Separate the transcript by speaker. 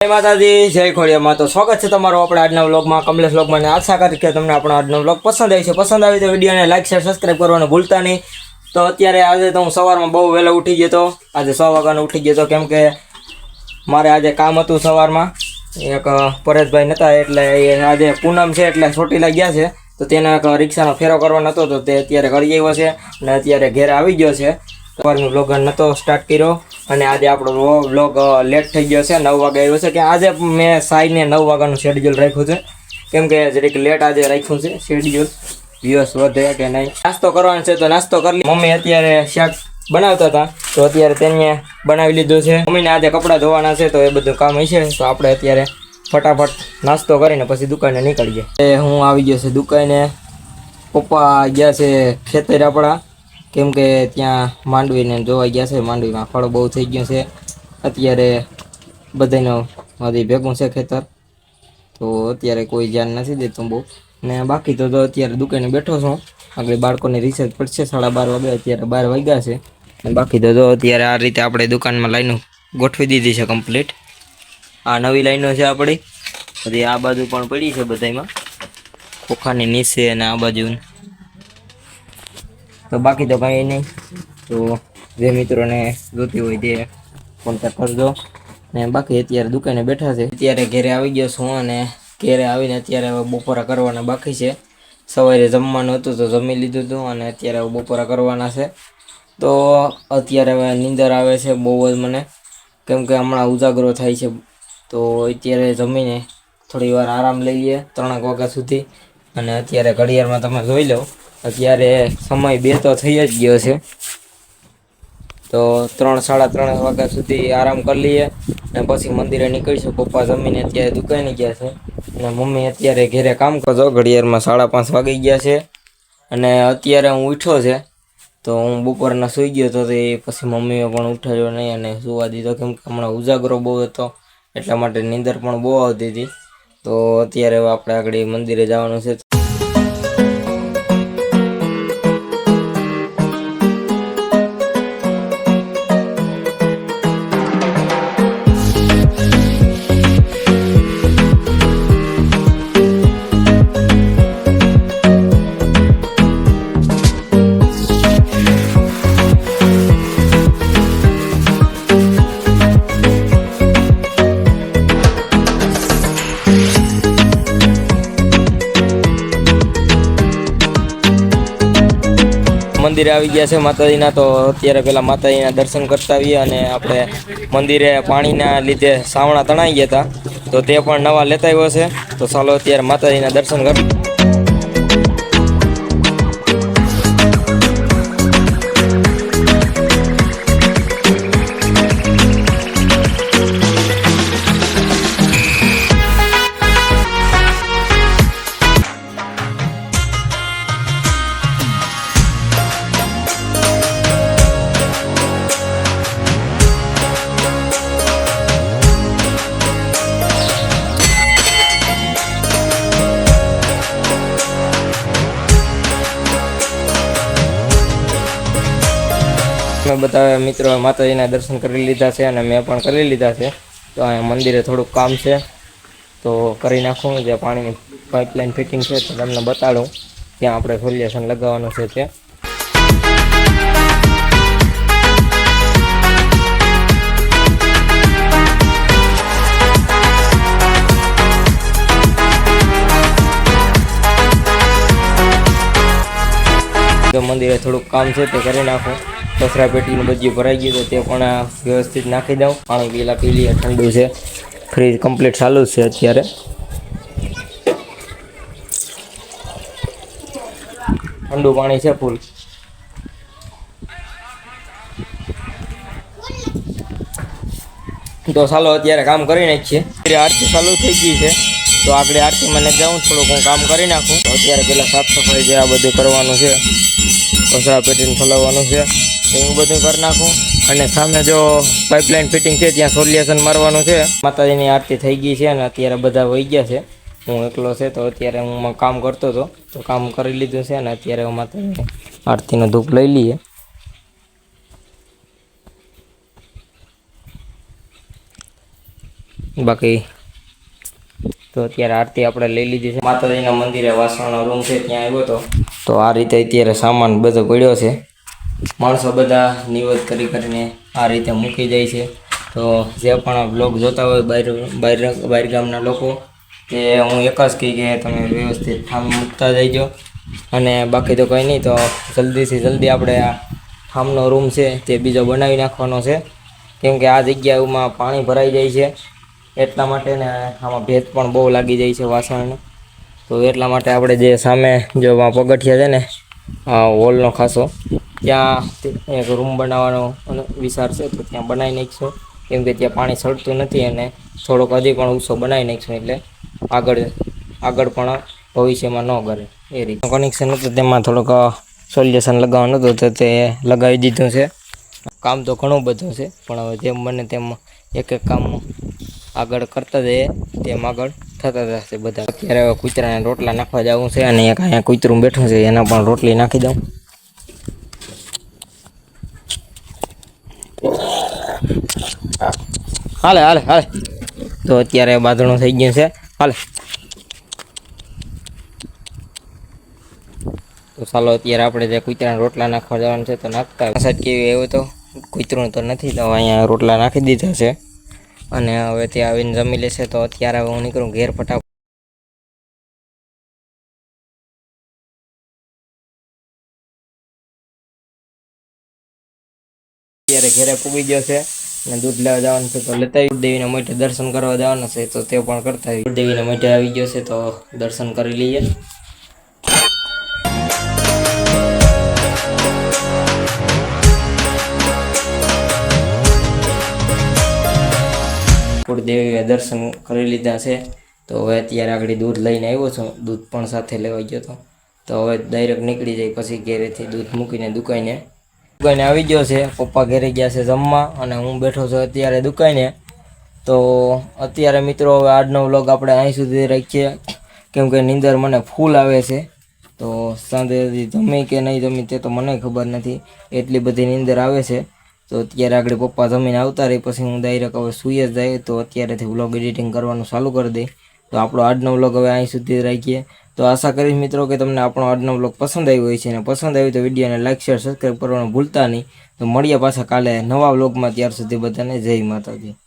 Speaker 1: જય માતાજી, જય ખોડિયામાં. તો સ્વાગત છે તમારું આપણે આજના વ્લોગમાં. કમલેશ વ્લોગમાં આશા કરી કે તમને આપણો આજનો વ્લોગ પસંદ આવી છે. પસંદ આવી તો વિડીયોને લાઈક, શેર સબસ્ક્રાઈબ કરવાનું ભૂલતા નહીં. તો અત્યારે આજે તો હું સવારમાં બહુ વહેલો ઉઠી ગયો હતો આજે સો વાગ્યાનો ઉઠી ગયો હતો કેમ કે મારે આજે કામ હતું સવારમાં. એક પરેશભાઈ નહોતા એટલે આજે પૂનમ છે, એટલે ચોટીલા ગયા છે. તો તેના રિક્ષાનો ફેરો કરવાનો હતો, તો તે અત્યારે કરી આવ્યો છે અને અત્યારે ઘેર આવી ગયો છે. સવારનો બ્લોગ નહોતો સ્ટાર્ટ કર્યો અને આજે આપણો બ્લોગ લેટ થઈ ગયો છે, નવ વાગે આવ્યો છે, કે આજે મેં સાઈને નવ વાગ્યાનું શેડ્યુલ રાખ્યું છે. કેમ કે જરીક લેટ આજે રાખ્યું છે શેડ્યુલ વ્યૂઅર્સ વધે કે નહીં. નાસ્તો કરવાનો છે તો નાસ્તો કરી મમ્મી અત્યારે શાક બનાવતા હતા, તો અત્યારે તેને બનાવી લીધું છે. મમ્મીને આજે કપડાં ધોવાના છે, તો એ બધું કામ હશે. તો આપણે અત્યારે ફટાફટ નાસ્તો કરીને પછી દુકાને નીકળીએ. હું આવી ગયો છે દુકાને. પપ્પા ગયા છે ખેતર આપણા. કેમ કે ત્યાં માંડવીને જોવા ગયા છે. માંડવીમાં ફળો બહુ થઈ ગયું છે. અત્યારે બધાનો હજી ભેગું છે ખેતર. તો અત્યારે કોઈ ધ્યાન નથી દેતું બહુ. ને બાકી તો અત્યારે દુકાને બેઠો છું. આગળ બાળકોને રિસર્ચ પડશે સાડા બાર વાગે. અત્યારે બાર વાગ્યા છે. અને બાકી તો અત્યારે આ રીતે આપણે દુકાનમાં લાઈનો ગોઠવી દીધી છે કમ્પ્લીટ આ નવી લાઈનો છે આપણી. બધી આ બાજુ પણ પડી છે બધામાં ખોખાની નીચે અને આ બાજુ. તો બાકી તો કંઈ નહીં. તો જે મિત્રોને જોતી હોય તે કોન્ટેક્ટ કરજો. ને બાકી અત્યારે દુકાને બેઠા છે. અત્યારે ઘરે આવી ગયો છું અને ઘરે આવીને અત્યારે હવે બપોરા કરવાના બાકી છે. સવારે જમવાનું હતું તો જમી લીધું હતું અને અત્યારે બપોરા કરવાના છે. તો અત્યારે હવે નીંદર આવે છે બહુ જ મને. કેમ કે હમણાં ઉજાગરો થાય છે. તો અત્યારે જમીને થોડી વાર આરામ લઈએ ત્રણેક વાગ્યા સુધી. અને અત્યારે ઘડિયાળમાં તમે જોઈ લો. અત્યારે સમય બે તો થઈ જ ગયો છે. તો ત્રણ, સાડા ત્રણ વાગ્યા સુધી આરામ કરી લઈએ અને પછી મંદિરે નીકળીશું. પપ્પા જમીને અત્યારે દુકાને ગયા છે. અને મમ્મી અત્યારે ઘરે કામ કરજો ઘડિયાળમાં સાડા પાંચ વાગી ગયા છે. અને અત્યારે હું ઉઠ્યો છે, તો હું બપોરના સૂઈ ગયો હતો તો પછી મમ્મીએ પણ ઉઠાડ્યો નહીં અને સુવા દીધો કેમ કે હમણાં ઉજાગરો બહુ હતો, એટલા માટે નીંદર પણ બહુ આવતી હતી. તો અત્યારે આપણે આગળ મંદિરે જવાનું છે. મંદિરે આવી ગયા છે માતાજીના, તો અત્યારે પેલા માતાજીના દર્શન કરતા આવીએ અને આપણે મંદિરે પાણીના લીધે સાવણા તણાઈ ગયા હતા. તો તે પણ નવા લેતા આવ્યો છે. તો ચાલો અત્યારે માતાજીના દર્શન કરી બધા મિત્રો માતાજીના દર્શન કરી લીધા છે અને મેં પણ કરી લીધા છે. તો અહીંયા મંદિરે થોડુંક કામ છે. તો કરી નાખું, જે પાણીની પાઇપલાઇન ફિટિંગ છે તો તમને બતાડું. ત્યાં આપણે સોલ્યુશન લગાવવાનું છે તે. મંદિરે થોડુંક કામ છે તે કરી નાખું. કચરા પેટીનું બધું ભરાઈ ગયું તો તે પણ વ્યવસ્થિત નાખી દઉં. પાણી પીલા પી લઈએ ઠંડુ છે. ફ્રીજ કમ્પ્લીટ ચાલુ છે અત્યારે. ઠંડુ પાણી છે ફૂલ. તો ચાલો અત્યારે કામ કરી નાખીએ. આરતી ચાલુ થઈ ગઈ છે. તો આગળ આરતીમાં મને જાઉં, થોડુંક હું કામ કરી નાખું. અત્યારે પેલા સાફ સફાઈ જે આ બધું કરવાનું છે. કચરા પેટીને ફલાવવાનું છે. હું બધું કરી નાખું. અને સામે જો પાઇપલાઇન ફિટિંગ છે, ત્યાં સોલ્યુશન મારવાનું છે. માતાજીની આરતી થઈ ગઈ છે અને અત્યારે બધા વહી ગયા છે. હું એકલો છે, તો અત્યારે હું કામ કરતો હતો. તો કામ કરી લીધું છે અને અત્યારે હું માતાજીની આરતીનો ધૂપ લઈ લઈએ. બાકી તો અત્યારે આરતી આપણે લઈ લીધી છે. માતાજીના મંદિરે વાસણનો રૂમ છે, ત્યાં આવ્યો હતો તો આ રીતે અત્યારે સામાન બધો પડ્યો છે. માણસો બધા નિવત કરી કરીને આ રીતે મૂકી જાય છે. તો જે પણ બ્લોગ જોતા હોય બહાર બહાર બહાર ગામના લોકો, તે હું એક જ કહી કે તમે વ્યવસ્થિત ઠામ મૂકતા જઈજો. અને બાકી તો કંઈ નહીં, તો જલ્દીથી જલ્દી આપણે આ ઠામનો રૂમ છે તે બીજો બનાવી નાખવાનો છે. કેમ કે આ જગ્યાઓમાં પાણી ભરાઈ જાય છે. એટલા માટે ને આમાં ભેદ પણ બહુ લાગી જાય છે વાસણને. તો એટલા માટે આપણે જે સામે જો પગથિયા છે ને હોલનો ખાસો, ત્યાં એક રૂમ બનાવવાનો વિચાર છે તો ત્યાં બનાવી નાખીશું. કેમ કે ત્યાં પાણી સડતું નથી અને થોડોક હજી પણ ઊંચો બનાવી નાખીશું એટલે આગળ આગળ પણ ભવિષ્યમાં ન કરે એ રીતે. કનેક્શન હતું તેમાં થોડુંક સોલ્યુશન લગાવવાનું હતું તો તે લગાવી દીધું છે. કામ તો ઘણું બધું છે, પણ હવે જેમ બને તેમ એક એક કામ આગળ કરતા જઈએ, તેમ આગળ થતા જશે બધા. અત્યારે હવે કૂતરાને રોટલા નાખવા જવું છે અને એક અહીંયા કૂતરું બેઠું છે, એના પણ રોટલી નાખી દઉં. હાલે હાલે હાલે. તો અત્યારે બાંધણું થઈ ગયું છે. હાલે. તો ચાલો અત્યારે આપણે જે કૂતરાના રોટલા નાખવા જવાનું છે તો નાખતા કેવી એવું તો? કૂતરું તો નથી, તો અહીંયા રોટલા નાખી દીધા છે. અને હવે ત્યાં આવીને જમી લેશે તો અત્યારે હવે હું નીકળું ઘેર ફટાફટ. અત્યારે ઘેરે પૂગી ગયો છે અને દૂધ લેવા જવાનું છે તો લેતા દેવીના માટે દર્શન કરવા જવાનું છે તો તે પણ કરતા દેવીના માટે આવી ગયો છે તો દર્શન કરી લઈએ. કુળદેવીએ દર્શન કરી લીધા છે. તો હવે અત્યારે આગળ દૂધ લઈને આવ્યો છું. દૂધ પણ સાથે લેવા ગયો હતો તો હવે ડાયરેક્ટ નીકળી જાય પછી ઘેરેથી દૂધ મૂકીને દુકાને. દુકાને આવી ગયો છે. પપ્પા ઘરે ગયા છે જમવા અને હું બેઠો છું અત્યારે દુકાને. તો અત્યારે મિત્રો હવે આજનો વ્લોગ આપણે અહીં સુધી રાખીએ. કેમ કે નીંદર મને ફૂલ આવે છે. તો સાંજે જમી કે નહીં જમી તે તો મને ખબર નથી. એટલી બધી નીંદર આવે છે. તો અત્યારે આગળ પપ્પા જમીને આવતા રહે, પછી હું ડાયરેક્ટ હવે સૂઈ જ જાય. તો અત્યારેથી વ્લોગ એડિટિંગ કરવાનું ચાલુ કરી દઈ તો આપણો આજનો વ્લોગ હવે અહીં સુધી રાખીએ. તો આશા કરીશ મિત્રો કે તમને આપણો આજનો વ્લોગ પસંદ આવ્યો હોય છે અને પસંદ આવ્યો તો વિડીયોને લાઇક શેર સબસ્ક્રાઈબ કરવાનું ભૂલતા નહીં. તો મળીએ પાછા કાલે નવા વ્લોગમાં ત્યાર સુધી બધાને જય માતાજી.